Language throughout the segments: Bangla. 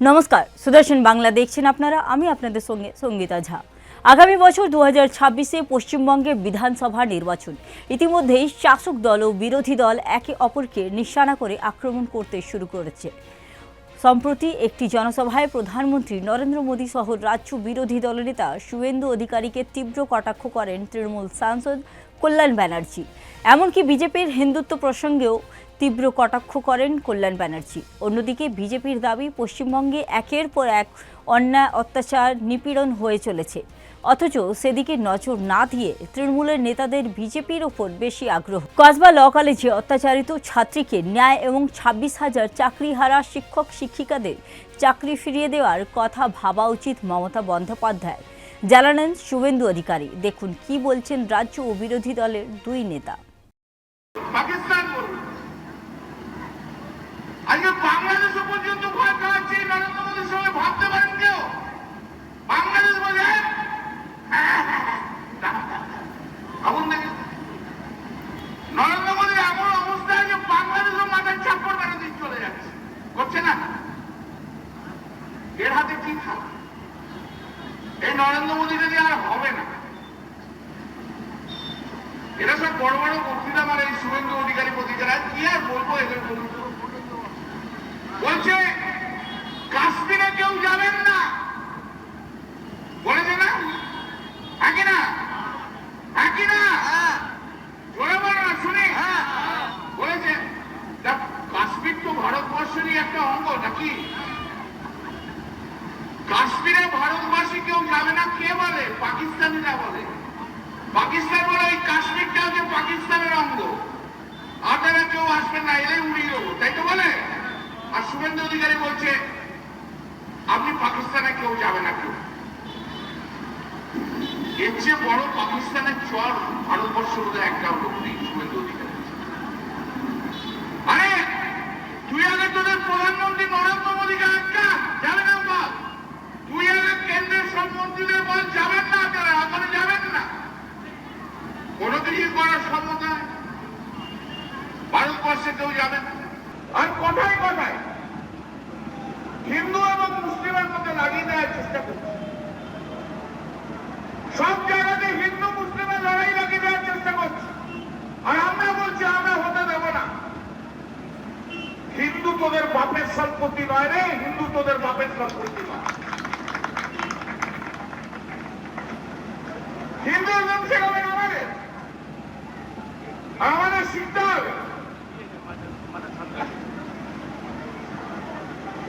নমস্কার, সুদর্শন বাংলা দেখছেন আপনারা, আমি আপনাদের সঙ্গে সঙ্গীতা ঝা। আগামী বছর দু হাজার ছাব্বিশে পশ্চিমবঙ্গে বিধানসভা নির্বাচন। ইতিমধ্যেই শাসক দল ও বিরোধী দল একে অপরকে নিশানা করে আক্রমণ করতে শুরু করেছে। সম্প্রতি একটি জনসভায় প্রধানমন্ত্রী নরেন্দ্র মোদী সহ রাজ্য বিরোধী দলনেতা শুভেন্দু অধিকারীকে তীব্র কটাক্ষ করেন তৃণমূল সাংসদ কল্যাণ ব্যানার্জি। এমনকি বিজেপির হিন্দুত্ব প্রসঙ্গেও তীব্র কটাক্ষ করেন কল্যাণ ব্যানার্জি। অন্যদিকে বিজেপির দাবি, পশ্চিমবঙ্গে একের পর এক অন্যায় অত্যাচার নিপীড়ন হয়ে চলেছে। অথচ সেদিকে নজর না দিয়ে তৃণমূলের নেতাদের বিজেপির ওপর বেশি আগ্রহ। কসবা ল কলেজে অত্যাচারিত ছাত্রীকে ন্যায় এবং ছাব্বিশ হাজার চাকরিহারা শিক্ষক শিক্ষিকাদের চাকরি ফিরিয়ে দেওয়ার কথা ভাবা উচিত মমতা বন্দ্যোপাধ্যায়। জানালেন শুভেন্দু অধিকারী। দেখুন কি বলছেন রাজ্য ও বিরোধী দলের দুই নেতা। পাকিস্তান আজকে বাংলাদেশও পর্যন্ত ভয় পাচ্ছে নরেন্দ্র মোদীর সঙ্গে ভাবতে পারেন কেউ বাংলাদেশ বলে আগুন দেখে নরেন্দ্র মোদীর এমন অবস্থায় যে বাংলাদেশও মাথায় চাপড় মেরে দিয়ে চলে যাচ্ছে করছে না এর হাতে কি খাওয়া এই নরেন্দ্র মোদী যদি আর হবে না এরা সব বড় বড় বক্তৃতা মানে এই শুভেন্দু অধিকারী পত্রিকারা কি আর বলব এদের বলুন তো? বলছে কাশ্মীরে কেউ যাবেন না বলেছে না একই না একই না জোরে বলো না শুনি বলেছে তা কাশ্মীর তো ভারতবর্ষেরই একটা অঙ্গ নাকি কাশ্মীরে ভারতবাসী কেউ যাবে না কে বলে পাকিস্তানিরা বলে পাকিস্তান বলে ওই কাশ্মীরটা হচ্ছে পাকিস্তানের অঙ্গ আপনারা কেউ আসবেন না উড়িয়ে দেবো, তাই তো বলে? আর শুভেন্দু অধিকারী বলছে, আপনি পাকিস্তানে কেউ যাবে না কেউ। এর চেয়ে বড় পাকিস্তানের চর ভারতবর্ষ বোধ একটা লোক নেই, শুভেন্দু অধিকারী। আরে, তুই আগে তোদের প্রধানমন্ত্রী নরেন্দ্র মোদীকে আটকা যাবে না বল। তুই আগে কেন্দ্রের সব মন্ত্রীদের বল, যাবেন না আপনারা যাবেন না। কোনো কিছু করার নেই। ভারতবর্ষে কেউ যাবে আর কথায় কথায় হিন্দু এবং মুসলিমের মধ্যে লাগিয়ে দেওয়ার চেষ্টা করছে। সব জায়গাতে হিন্দু মুসলিমের লড়াই লাগিয়ে দেওয়ার চেষ্টা করছে। আর আমরা বলছি, আমরা হতে দেব না। হিন্দু তোদের বাপের সম্পত্তি নয় রে, হিন্দু তোদের বাপের সম্পত্তি নয়। হিন্দু শেখাবেন আমাদের আমাদের শিখতে হবে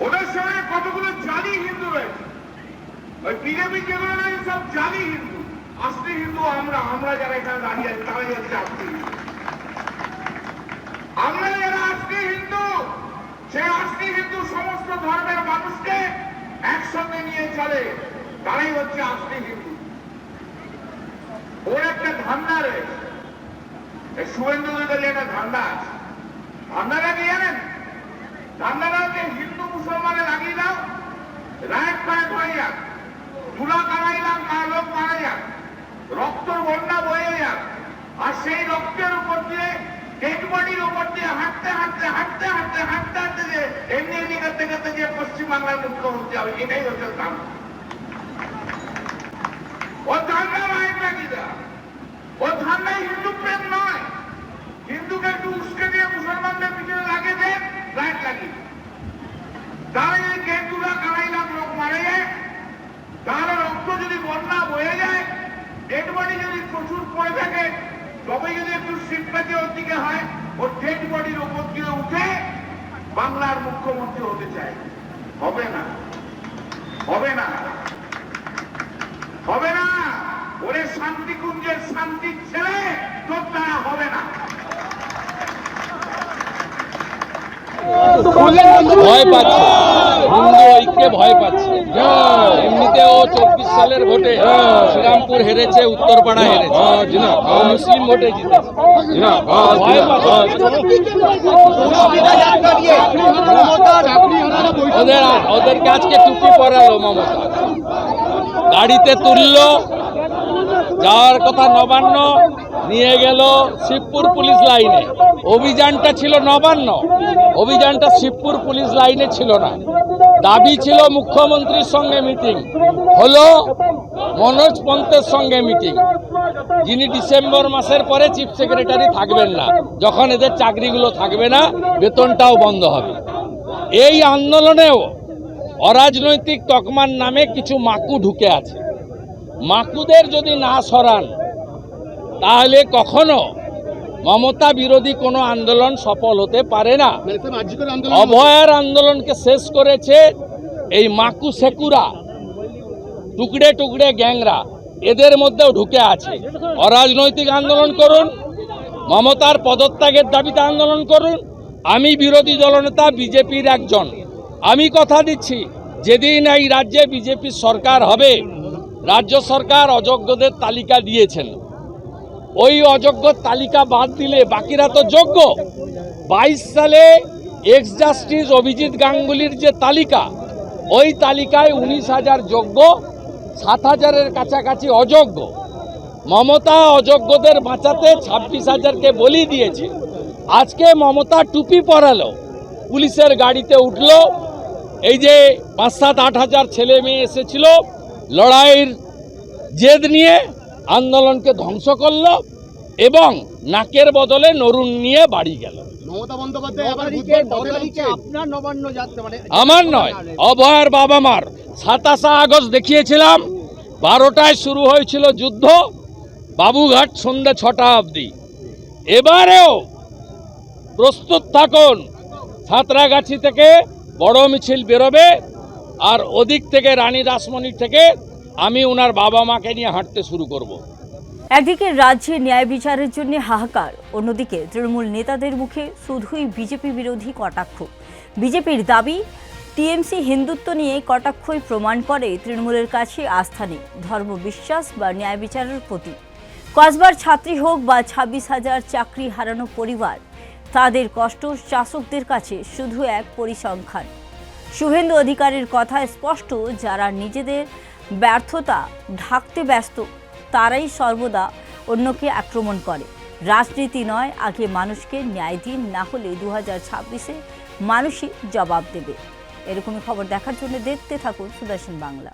ওদের সঙ্গে কতগুলো জালি হিন্দু রয়েছে ওই বিজেপি যেগুলো সব জালি হিন্দু। আসলে হিন্দু আমরা আমরা যারা এখানে দাঁড়িয়ে আছি, তারাই হচ্ছে আসলে আমরা যারা আজকে হিন্দু সেই আজকে হিন্দু সমস্ত ধর্মের মানুষকে একসঙ্গে নিয়ে চলে, তারাই হচ্ছে আজকে হিন্দু। ওর একটা ধান্দা রয়েছে। এই শুভেন্দু একটা ধান্দা আছে। ধান্দাটা কি জানেন? ধান্দাটা হচ্ছে হিন্দু মুসলমানে লাগিয়ে দাও ফায়ত হয়ে যাক তুলা কামাইলাম না লোক মারা যাক রক্তর বন্যা বয়ে আর সেই রক্তের উপর দিয়ে ডেড বডির উপর দিয়ে হাঁটতে হাঁটতে হাঁটতে হাঁটতে হাঁটতে হাঁটতে যে এমনি এমনি করতে করতে যে পশ্চিমবাংলার মুখ্যমন্ত্রী হবে এটাই হচ্ছে দাম ও ধান্দা রায়ত লাগিয়ে দেওয়া ও ধান্দাই হিন্দু প্রেম নয়। হিন্দুকে একটু উস্কে দিয়ে মুসলমানদের পিছনে লাগিয়ে দেন রাইট লাগিয়ে। দেন। তাহলে যদি কেন্দ্রুরা কারাইলাম লোক মারা যায় তাহলে রক্ত যদি বন্যা বয়ে যায় ডেড বডি যদি প্রচুর পড়ে থাকে তবে যদি একটু সিম্পাতি ওর দিকে হয় ওর ডেড বডির উপর দিয়ে উঠে বাংলার মুখ্যমন্ত্রী হতে চায়। হবে না। হবে না। হবে না। ওরে শান্তিকুঞ্জের শান্তির ছেলে, তোর দ্বারা হবে না। ভয় পাচ্ছে? হিন্দু ভয় পাচ্ছে। এমনিতেও চব্বিশ সালের ভোটে শ্রীরামপুর হেরেছে উত্তরপাড়া হেরেছে। মুসলিম ভোটে জিতেছে। ভয় পাচ্ছে। ওদের ওদেরকে আজকে টুপি পরালো মমতা। গাড়িতে তুললো যাওয়ার কথা নবান্ন নিয়ে গেল শিবপুর পুলিশ লাইনে। অভিযানটা ছিল নবান্ন। অভিযানটা শিবপুর পুলিশ লাইনে ছিল না। দাবি ছিল মুখ্যমন্ত্রীর সঙ্গে মিটিং। হলো মনোজ পন্তের সঙ্গে মিটিং। যিনি ডিসেম্বর মাসের পরে চিফ সেক্রেটারি থাকবেন না। যখন এদের চাকরিগুলো থাকবে না, বেতনটাও বন্ধ হবে। এই আন্দোলনেও অরাজনৈতিক তকমার নামে কিছু মাকু ঢুকে আছে। মাকুদের যদি না সরান তাহলে কখনো মমতা বিরোধী কোনো আন্দোলন সফল হতে পারে না। অভয়ার আন্দোলনকে শেষ করেছে এই মাকু সেকুরা টুকড়ে টুকড়ে গ্যাংরা এদের মধ্যেও ঢুকে আছে। অরাজনৈতিক আন্দোলন করুন মমতার পদত্যাগের দাবিতে আন্দোলন করুন। আমি বিরোধী দলনেতা বিজেপির একজন। আমি কথা দিচ্ছি যেদিন এই রাজ্যে বিজেপির সরকার হবে রাজ্য সরকার অযোগ্যদের তালিকা দিয়েছেন। ওই অযোগ্য তালিকা বাদ দিলে বাকিরা তো যোগ্য। বাইশ সালে এক্স জাস্টিস অভিজিৎ গাঙ্গুলির যে তালিকা, ওই তালিকায় উনিশ হাজার যোগ্য, সাত হাজারের কাছাকাছি অযোগ্য। মমতা অযোগ্যদের বাঁচাতে ছাব্বিশ হাজারকে বলি দিয়েছে। আজকে মমতা টুপি পরালো, পুলিশের গাড়িতে উঠল। এই যে পাঁচ সাত আট হাজার ছেলে মেয়ে এসেছিল, লড়াইয়ের জেদ নিয়ে আন্দোলনকে ধ্বংস করল এবং নাকের বদলে নরুন নিয়ে বাড়ি গেল। মানে আমার নয় অভয়ের বাবা মার সাতাশা আগস্ট দেখিয়েছিলাম বারোটায় শুরু হয়েছিল যুদ্ধ বাবুঘাট সন্ধ্যে ছটা অবধি। এবারেও প্রস্তুত থাকুন সাঁতরাগাছি থেকে বড় মিছিল বেরোবে আর ওদিক থেকে রানী রাসমণি থেকে আমি ওনার বাবা মাকে নিয়ে হাঁটতে শুরু করব। একদিকে রাজ্যে ন্যায় বিচারের জন্য হাহাকার, অন্যদিকে তৃণমূল নেতাদের মুখে শুধুই বিজেপি বিরোধী কটাক্ষ। বিজেপির দাবি, টিএমসি হিন্দুত্ব নিয়ে কটাক্ষই প্রমাণ করে তৃণমূলের কাছে আস্থা নেই, ধর্ম বিশ্বাস বা ন্যায় বিচারের প্রতি। কসবার ছাত্রী হোক বা ছাব্বিশ হাজার চাকরি হারানো পরিবার, তাদের কষ্ট শাসকদের কাছে শুধু এক পরিসংখ্যান। শুভেন্দু অধিকারীর কথা স্পষ্ট, যারা নিজেদের ব্যর্থতা ঢাকতে ব্যস্ত, তারাই সর্বদা অন্যকে আক্রমণ করে। রাজনীতি নয়, আগে মানুষকে ন্যায় দিন, না হলে দু হাজার ছাব্বিশে মানুষই জবাব দেবে। এরকমই খবর দেখার জন্য দেখতে থাকুন সুদর্শন বাংলা।